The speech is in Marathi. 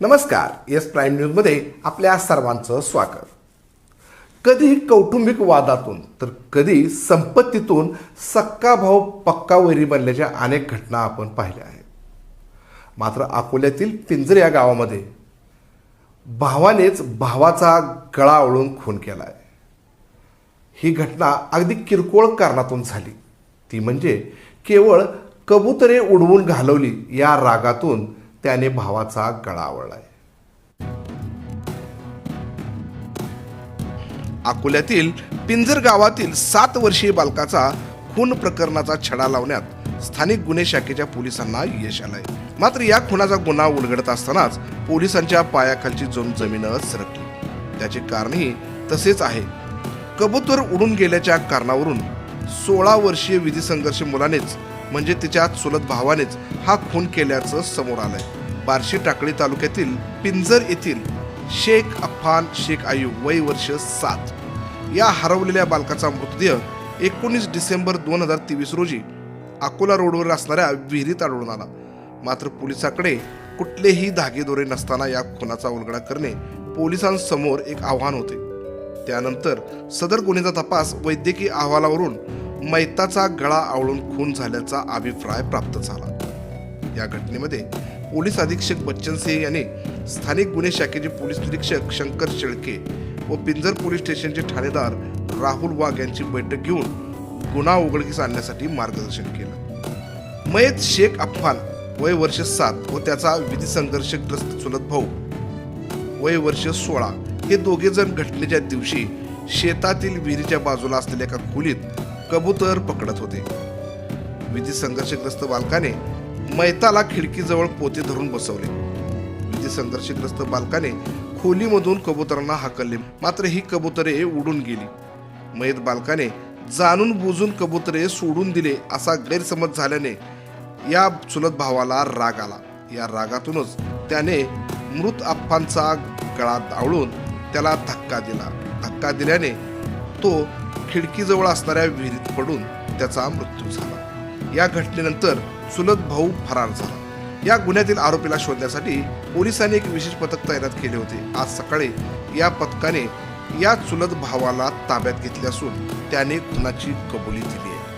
नमस्कार एस प्राईम न्यूजमध्ये आपल्या सर्वांचं स्वागत. कधी कौटुंबिक वादातून तर कधी संपत्तीतून सक्का भाऊ पक्का वैरी बनल्याच्या अनेक घटना आपण पाहिल्या आहेत. मात्र अकोल्यातील पिंजर या गावामध्ये भावानेच भावाचा गळा ओळून खून केला आहे ही घटना अगदी किरकोळ कारणातून झाली. ती म्हणजे केवळ कबुतरे उडवून घालवली या रागातून त्याने भावाचा गळा आवळलाय. अकोल्यातील पिंजर गावातील सात वर्षीय बालकाचा खून प्रकरणाचा छडा लावण्यात स्थानिक गुन्हे शाखेच्या पोलिसांना यश आलंय. मात्र या खुनाचा गुन्हा उलगडत असतानाच पोलिसांच्या पायाखालची जम जमीनच सरकली. त्याचे कारणही तसेच आहे. कबूतर उडून गेल्याच्या कारणावरून सोळा वर्षीय विधी संघर्ष मुलानेच म्हणजे तिच्या चुलत भावानेच हा खून केल्याचं समोर आलंय. बार्शी टाकळी तालुक्यातील पिंजर येथील शेख अफान शेख आयू वय वर्ष सात. या हरवलेल्या बालकाचा मृतदेह एकोणीस डिसेंबर दोन हजार तेवीस रोजी अकोला रोडवर असणाऱ्या विहिरीत आढळून आला. मात्र पोलिसाकडे कुठलेही धागेदोरे नसताना या खुनाचा उलगडा करणे पोलिसांसमोर एक आव्हान होते. त्यानंतर सदर गुन्ह्याचा तपास वैद्यकीय अहवालावरून मैताचा गळा आवळून खून झाल्याचा अभिप्राय प्राप्त झाला. या घटनेमध्ये पोलीस अधीक्षक बच्चन सिंह यांनी स्थानिक गुन्हे शाखेचे पोलीस निरीक्षक शंकर शेळके व पिंजर पोलीस स्टेशनचे ठाणेदार राहुल वाघ यांची बैठक घेऊन गुन्हा उघडकीस आणण्यासाठी मार्गदर्शन केलं. मयत शेख अफान वय वर्ष सात व त्याचा विधी संघर्षग्रस्त चुलत भाऊ वय वर्ष सोळा हे दोघे जण घटनेच्या दिवशी शेतातील विहिरीच्या बाजूला असलेल्या एका खोलीत कबूतर पकडत होते. विधी संघर्षग्रस्त बालकाने मैताला खिडकीजवळ पोते धरून बसवले. विधी संघर्षग्रस्त बालकाने खोलीमधून कबुतरांना हाकलले. मात्र ही कबुतरे उडून गेली. मयत बालकाने जाणून बुजून कबुतरे सोडून दिले असा गैरसमज झाल्याने या चुलत भावाला राग आला. या रागातूनच त्याने मृत आप्पांचा गळा आवळून त्याला धक्का दिला. धक्का दिल्याने तो खिडकीजवळ असणाऱ्या विहिरीत पडून त्याचा मृत्यू झाला. या घटनेनंतर चुलत भाऊ फरार झाला. या गुन्ह्यातील आरोपीला शोधण्यासाठी पोलिसांनी एक विशेष पथक तैनात केले होते. आज सकाळी या पथकाने या चुलत भावाला ताब्यात घेतले असून त्याने खुनाची कबुली दिली आहे.